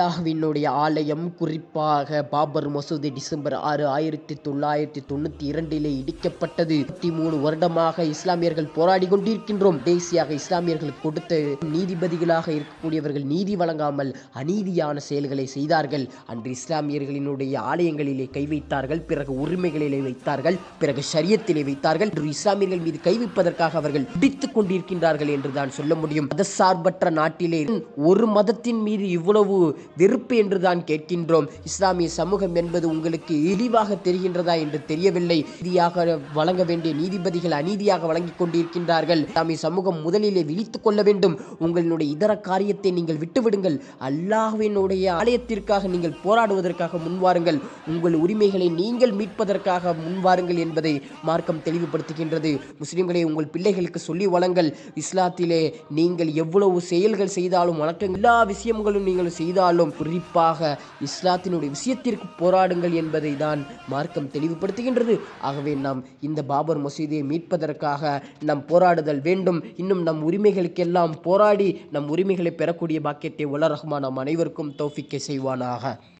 அல்லாஹ்வினுடைய ஆலயம் குறிப்பாக பாபர் மசூதி டிசம்பர் ஆறு ஆயிரத்தி தொள்ளாயிரத்தி தொண்ணூத்தி இரண்டிலே இடிக்கப்பட்டது. இருபத்தி மூணு வருடமாக இஸ்லாமியர்கள் போராடி கொண்டிருக்கின்றோம். தேசியாக இஸ்லாமியர்கள் கொடுத்த நீதிபதிகளாக இருக்கக்கூடியவர்கள் நீதி வழங்காமல் அநீதியான செயல்களை செய்தார்கள். அன்று இஸ்லாமியர்களினுடைய ஆலயங்களிலே கை வைத்தார்கள். பிறகு உரிமைகளிலே வைத்தார்கள். பிறகு ஷரியத்திலே வைத்தார்கள். இன்று இஸ்லாமியர்கள் மீது கை வைப்பதற்காக அவர்கள் பிடித்துக் கொண்டிருக்கின்றார்கள் என்று தான் சொல்ல முடியும். மதசார்பற்ற நாட்டிலே ஒரு மதத்தின் மீது இவ்வளவு வெறுப்பு என்று தான் கேட்கின்றோம். இஸ்லாமிய சமூகம் என்பது உங்களுக்கு இழிவாக தெரிகின்றதா என்று தெரியவில்லை. நீதியாக வழங்க வேண்டிய நீதிபதிகள் அநீதியாக வழங்கிக் கொண்டிருக்கின்றார்கள். இஸ்லாமிய சமூகம் முதலிலே விழித்துக் கொள்ள வேண்டும். உங்களுடைய இதர காரியத்தை நீங்கள் விட்டுவிடுங்கள். அல்லாஹ்வினுடைய ஆலயத்திற்காக நீங்கள் போராடுவதற்காக முன்வாருங்கள். உங்கள் உரிமைகளை நீங்கள் மீட்பதற்காக முன்வாருங்கள் என்பதை மார்க்கம் தெளிவுபடுத்துகின்றது. முஸ்லிம்களை உங்கள் பிள்ளைகளுக்கு சொல்லி வழங்கள் இஸ்லாத்திலே நீங்கள் எவ்வளவு செயல்கள் செய்தாலும் வணக்கம் எல்லா விஷயங்களும் நீங்கள் செய்தாலும் குறிப்பாக இஸ்லாத்தினுடைய விஷயத்திற்கு போராடுங்கள் என்பதை தான் மார்க்கம் தெளிவுபடுத்துகின்றது. ஆகவே நாம் இந்த பாபர் மசூதியை மீட்பதற்காக நாம் போராடுதல் வேண்டும். இன்னும் நம் உரிமைகளுக்கெல்லாம் போராடி நம் உரிமைகளை பெறக்கூடிய பாக்கியத்தை உலர் ரஹ்மான் நம் அனைவருக்கும் தௌஃபிக்கை செய்வானாக.